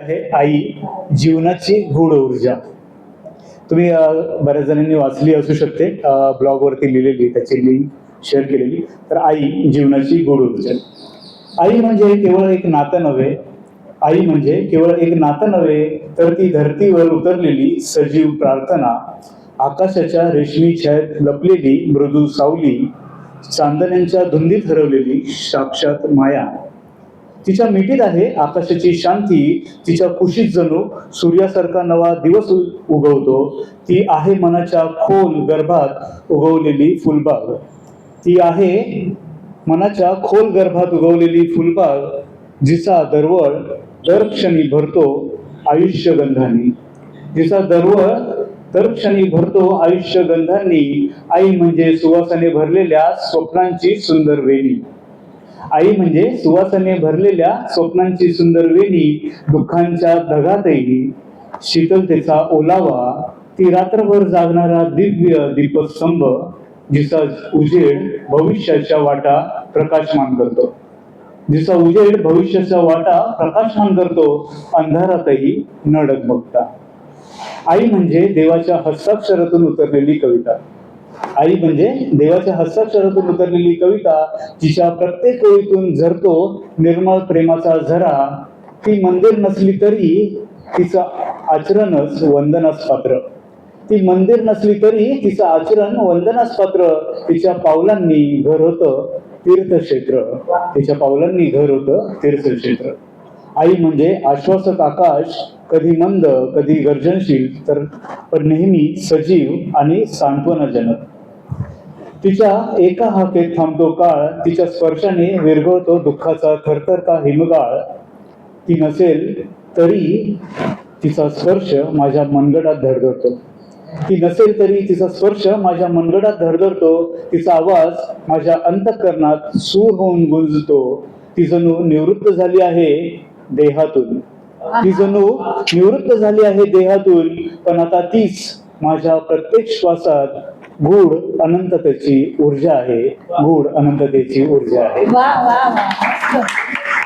आहे आई जीवनाची गूढ ऊर्जा. तुम्ही बऱ्याच जणांनी वाचली असू शकते. ब्लॉगवरती लिहिलेली त्याची लिंक शेअर केलेली. तर आई जीवनाची गूढ ऊर्जा. आई म्हणजे केवळ एक नातं नव्हे. आई म्हणजे केवळ एक नातं नव्हे तर ती धरतीवर उतरलेली सजीव प्रार्थना आकाशाच्या रेशमी छायेत लपलेली मृदू सावली चांदण्यांच्या धुंदीत हरवलेली साक्षात माया तिच्या मिठीत आहे आकाशाची शांती तिच्या खुशीत जणू. सूर्यासारखा नवा दिवस उगवतो. ती आहे मनाच्या खोल गर्भात उगवलेली फुलबाग. ती आहे मनाच्या खोल गर्भात उगवलेली फुलबाग जिचा दरवळ दर क्षणी भरतो आयुष्य गंधानी जिचा दरवळ दर क्षणी भरतो आयुष्य गंधांनी आई म्हणजे सुवासाने भरलेल्या स्वप्नांची सुंदर वेणी. आई म्हणजे सुवासाने भरलेल्या स्वप्नांची सुंदर वेणी दुःखांच्या ढगातही शीतलतेचा ओलावा ती रात्रभर जागणारा दिव्य दीपस्तंभ जिचा उजेड भविष्याच्या वाटा प्रकाशमान करतो. जिचा उजेड भविष्याच्या वाटा प्रकाशमान करतो अंधारातही न डगमगता आई म्हणजे देवाच्या हस्ताक्षरातून उतरलेली कविता. आई म्हणजे देवाच्या हस्ताक्षरातून उतरलेली कविता तिच्या प्रत्येक ओळीतून झरतो निर्मळ प्रेमाचा झरा. ती मंदिर नसली तरी तिचं आचरणच वंदनास पात्र. ती मंदिर नसली तरी तिचं आचरण वंदनास पात्र. तिच्या पावलांनी घर होतं तीर्थक्षेत्र. तिच्या पावलांनी घर होतं तीर्थक्षेत्र. आई म्हणजे आश्वासक आकाश कधी मंद कधी गर्जनशील तर पण नेहमी सजीव आणि सांत्वनाजनक तिच्या एका हाकेत थांबतो काळ तिच्या स्पर्शाने विरघळतो दुःखाचा थरथरता हिमगाळ. ती नसेल तरी तिचा स्पर्श माझ्या मनगटात धडधडतो. ती नसेल तरी तिचा स्पर्श माझ्या मनगटात धडधडतो. तिचा आवाज माझ्या अंतःकरणात सूर होऊन गुंजतो. ती जणू निवृत्त झाली आहे देहातून. ती जणू निवृत्त झाली आहे देहातून पण आता तीच माझ्या प्रत्येक श्वासात गूढ अनंततेची ऊर्जा आहे. गूढ अनंततेची ऊर्जा आहे. वा वा वा.